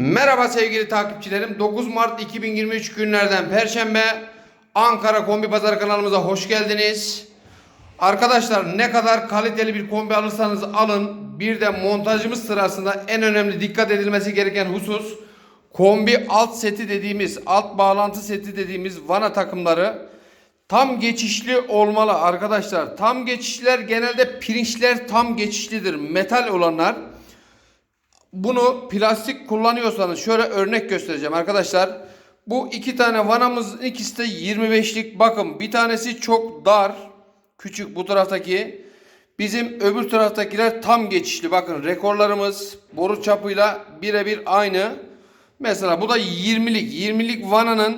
Merhaba sevgili takipçilerim. 9 Mart 2023 günlerden Perşembe Ankara Kombi Pazarı kanalımıza hoş geldiniz. Arkadaşlar ne kadar kaliteli bir kombi alırsanız alın bir de montajımız sırasında en önemli dikkat edilmesi gereken husus kombi alt seti dediğimiz alt bağlantı seti dediğimiz vana takımları tam geçişli olmalı arkadaşlar. Tam geçişler genelde pirinçler tam geçişlidir. Metal olanlar bunu plastik kullanıyorsanız şöyle örnek göstereceğim arkadaşlar. Bu iki tane vanamızın ikisi de 25'lik. Bakın bir tanesi çok dar. Küçük bu taraftaki. Bizim öbür taraftakiler tam geçişli. Bakın rekorlarımız boru çapıyla birebir aynı. Mesela bu da 20'lik. 20'lik vananın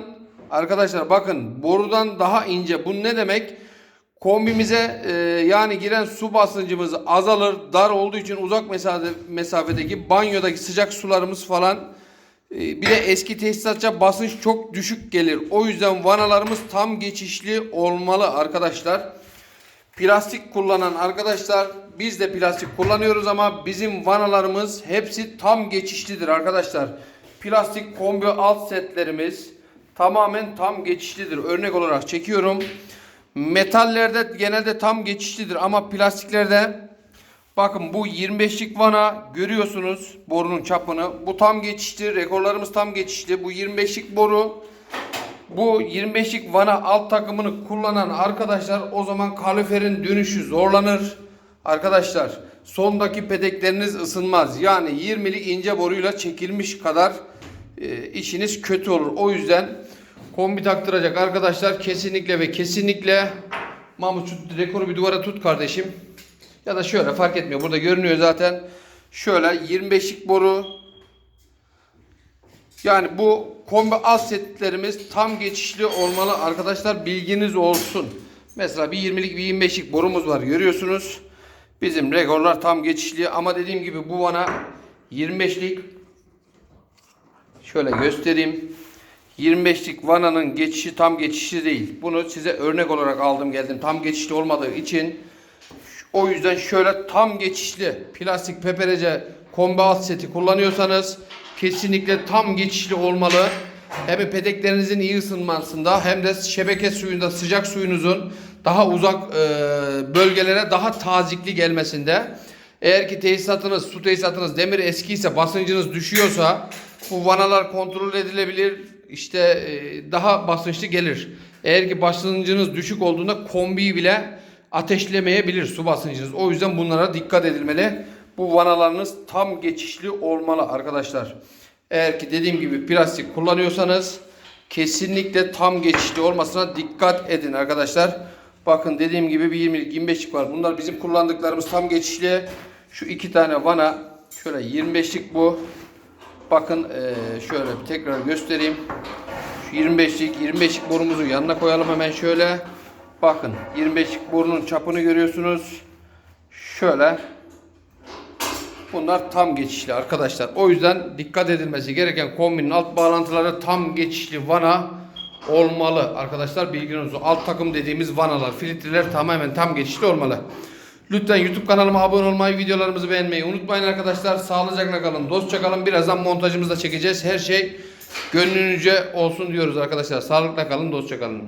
arkadaşlar bakın borudan daha ince. Bu ne demek? Kombimize e, yani giren su basıncımız azalır. Dar olduğu için uzak mesafe, mesafedeki banyodaki sıcak sularımız falan e, bir de eski tesisatça basınç çok düşük gelir. O yüzden vanalarımız tam geçişli olmalı arkadaşlar. Plastik kullanan arkadaşlar biz de plastik kullanıyoruz ama bizim vanalarımız hepsi tam geçişlidir arkadaşlar. Plastik kombi alt setlerimiz tamamen tam geçişlidir. Örnek olarak çekiyorum. Metallerde genelde tam geçişlidir ama plastiklerde bakın bu 25'lik vana görüyorsunuz borunun çapını. Bu tam geçişli. Rekorlarımız tam geçişli. Bu 25'lik boru bu 25'lik vana alt takımını kullanan arkadaşlar o zaman kaloriferin dönüşü zorlanır. Arkadaşlar sondaki pedekleriniz ısınmaz. Yani 20'lik ince boruyla çekilmiş kadar e, işiniz kötü olur. O yüzden kombi taktıracak arkadaşlar kesinlikle ve kesinlikle Mahmut şu rekoru bir duvara tut kardeşim. Ya da şöyle fark etmiyor. Burada görünüyor zaten. Şöyle 25'lik boru yani bu kombi setlerimiz tam geçişli olmalı arkadaşlar bilginiz olsun. Mesela bir 20'lik bir 25'lik borumuz var görüyorsunuz. Bizim rekorlar tam geçişli ama dediğim gibi bu bana 25'lik şöyle göstereyim. 25'lik vananın geçişi tam geçişli değil. Bunu size örnek olarak aldım geldim. Tam geçişli olmadığı için o yüzden şöyle tam geçişli plastik peperece kombi alt seti kullanıyorsanız kesinlikle tam geçişli olmalı. Hem peteklerinizin iyi ısınmasında hem de şebeke suyunda sıcak suyunuzun daha uzak e, bölgelere daha tazikli gelmesinde. Eğer ki tesisatınız, su tesisatınız demir eskiyse, basıncınız düşüyorsa bu vanalar kontrol edilebilir. İşte e, daha basınçlı gelir. Eğer ki basıncınız düşük olduğunda kombiyi bile ateşlemeyebilir su basıncınız. O yüzden bunlara dikkat edilmeli. Bu vanalarınız tam geçişli olmalı arkadaşlar. Eğer ki dediğim gibi plastik kullanıyorsanız kesinlikle tam geçişli olmasına dikkat edin arkadaşlar. Bakın dediğim gibi bir 20'lik 25'lik var. Bunlar bizim kullandıklarımız tam geçişli. Şu iki tane vana şöyle 25'lik bu. Bakın eee, şöyle bir tekrar göstereyim. Şu 25'lik 25'lik borumuzu yanına koyalım hemen şöyle. Bakın 25'lik borunun çapını görüyorsunuz. Şöyle Bunlar tam geçişli arkadaşlar. O yüzden dikkat edilmesi gereken kombinin alt bağlantıları tam geçişli vana olmalı arkadaşlar. Bilginiz olsun. Alt takım dediğimiz vanalar, filtreler tamamen tam geçişli olmalı. Lütfen YouTube kanalıma abone olmayı, videolarımızı beğenmeyi unutmayın arkadaşlar. Sağlıcakla kalın, dostça kalın. Birazdan montajımızda çekeceğiz. Her şey gönlünüzce olsun diyoruz arkadaşlar. Sağlıkla kalın, dostça kalın.